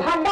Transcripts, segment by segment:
ভান্ডার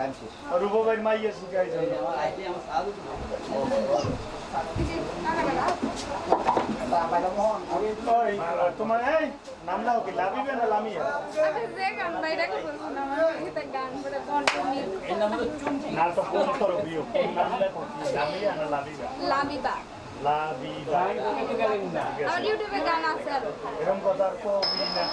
গান শেষ। রূপা ভাই মাইয়ে শিখাই ওই, তোমার এই নাম দাও কি লাভিবে না লামিয়া না তো ফোন করো প্রিয় নাম লেখো কি লামিয়া না লাভিবা লামিবা লাভিবা আমার ইউটিউবে গান আছে এরকম কথা আর কবি না